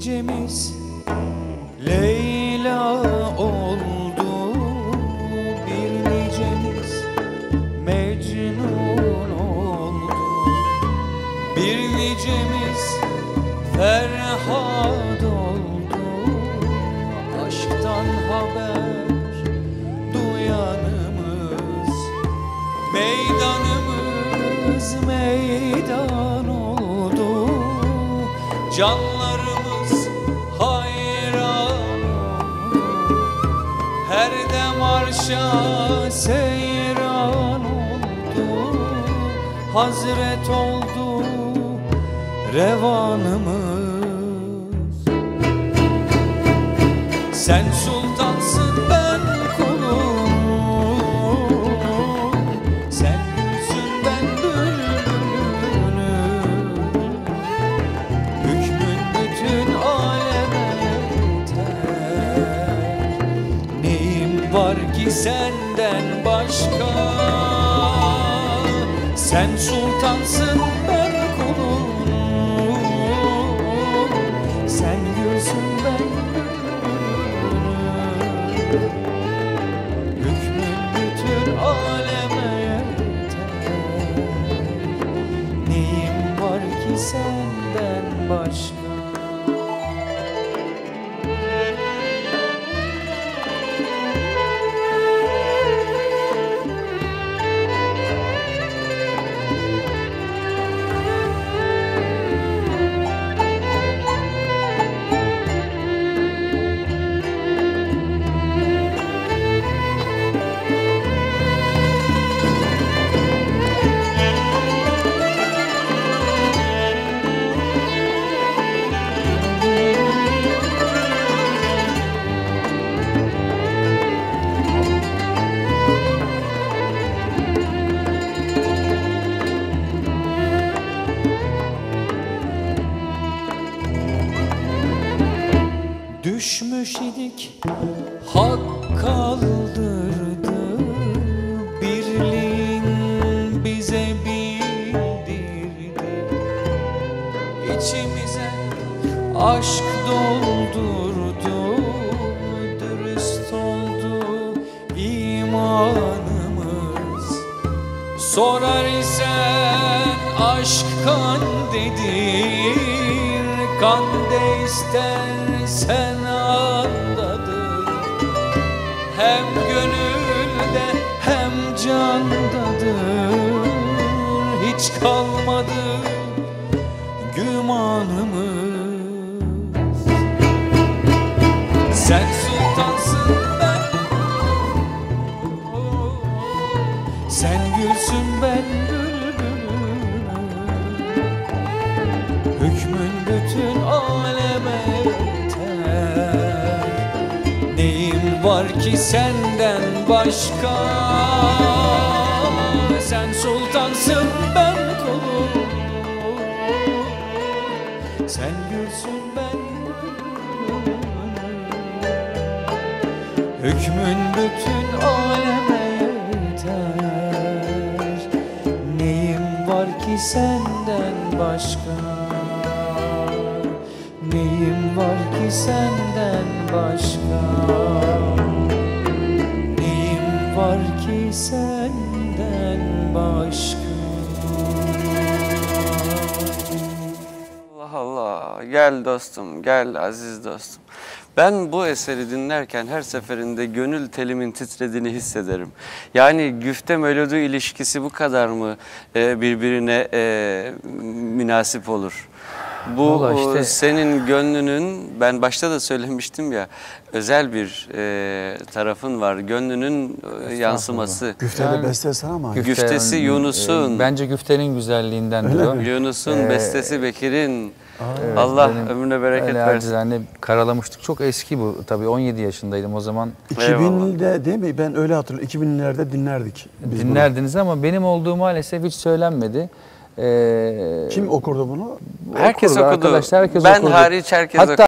gecemiz Leyla oldu. Bir nicemiz Mecnun oldu. Bir nicemiz Ferhat oldu. Aşktan haber duyanımız Meydanımız meydan oldu. Canları hayran Her dem arşa seyran oldu. Hazret oldu revanımız. Sen sultansın ben kulum var ki senden başka? Sen sultansın ben kulum Sen gülsün ben bülbülüm Hükmün bütün aleme yeter. Neyim var ki senden başka Düşmüş idik hak kaldırdı. Birliğin bize bildirdi. İçimize aşk doldurdu Dürüst oldu imanımız. Sorar isen aşk kan dedir Kan de istersen andadır Hem gönülde hem candadır. Hiç kalmadı gümanımız. Sen sultansın ben. Sen gülsün ben ki senden başka. Sen sultansın ben kulum. Sen gülsün ben Hükmün bütün aleme yeter. Neyim var ki senden başka? Neyim var ki senden başka var ki senden başka Allah Allah. Gel dostum, gel aziz dostum. Ben bu eseri dinlerken her seferinde gönül telimin titrediğini hissederim. Yani güfte melodi ilişkisi bu kadar mı e, birbirine e, münasip olur? Bu Vallahi işte- e, senin gönlünün, ben başta da söylemiştim ya, özel bir e, tarafın var. Gönlünün e, yansıması. Güftede Yani- beste sana mı? ait? Güftesi Güfte- Yunus'un. e, Bence güftenin güzelliğinden Öyle diyor. Yunus'un Ee, bestesi Bekir'in. Evet, Allah benim ömrüne bereket versin. acizane karalamıştık. Çok eski bu. Tabii 17 yaşındaydım o zaman. 2000'de değil mi? Ben öyle hatırlıyorum. 2000'lerde dinlerdik. biz bunu. Dinlerdiniz ama benim olduğu maalesef hiç söylenmedi. Ee, Kim okurdu bunu? Herkes okurdu okudu. Arkadaşlar herkes ben okurdu. hariç herkes Hatta okudu.